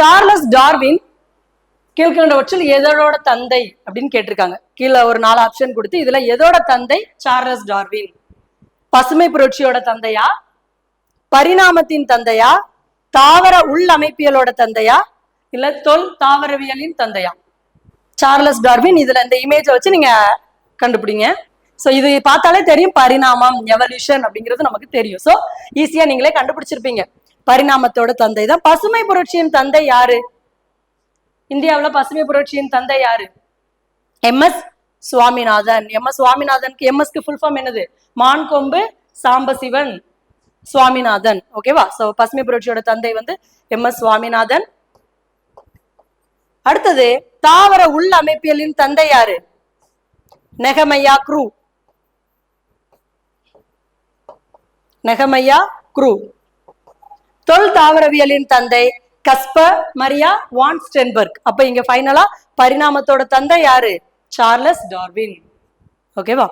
Charles Darwin கீழ்கண்டவற்றில் எதோட தந்தை அப்படின்னு கேட்டிருக்காங்க. கீழே ஒரு நாலு ஆப்ஷன் கொடுத்து இதுல எதோட தந்தை? Charles Darwin. பசுமை புரட்சியோட தந்தையா? பரிணாமத்தின் தந்தையா? தாவர உள்ளமைப்பியலோட தந்தையா? இல்ல தொல் தாவரவியலின் தந்தையா? சார்லஸ் டார்வின் இதுல இந்த இமேஜை வச்சு நீங்க கண்டுபிடிங்க. ஸோ இது பார்த்தாலே தெரியும் பரிணாமம் எவல்யூஷன் அப்படிங்கிறது நமக்கு தெரியும். ஸோ ஈஸியா நீங்களே கண்டுபிடிச்சிருப்பீங்க. பரிணாமத்தோட தந்தை தான். பசுமை புரட்சியின் தந்தை யாரு? இந்தியாவில் பசுமை புரட்சியின் தந்தை யாரு? M. S. Swaminathan. M. S. சுவாமிநாதனுக்கு எம்எஸ்க்கு ஃபுல் ஃபார்ம் என்னது? மான் கொம்பு சாம்பசிவன் சுவாமிநாதன். ஓகேவா சோ பசுமை புரட்சியோட தந்தை வந்து எம். எஸ். சுவாமிநாதன். அடுத்தது தாவர உள் அமைப்பியலின் தந்தை யாரு? நெகமையா குரூ. நெகமையா குரூ. தொல் தாவரவியலின் தந்தை கஸ்ப மரியா வான் ஸ்டென்பர்க் அப்ப இங்க ஃபைனலா பரிணாமத்தோட தந்தை யாரு? Charles Darwin. ஓகேவா?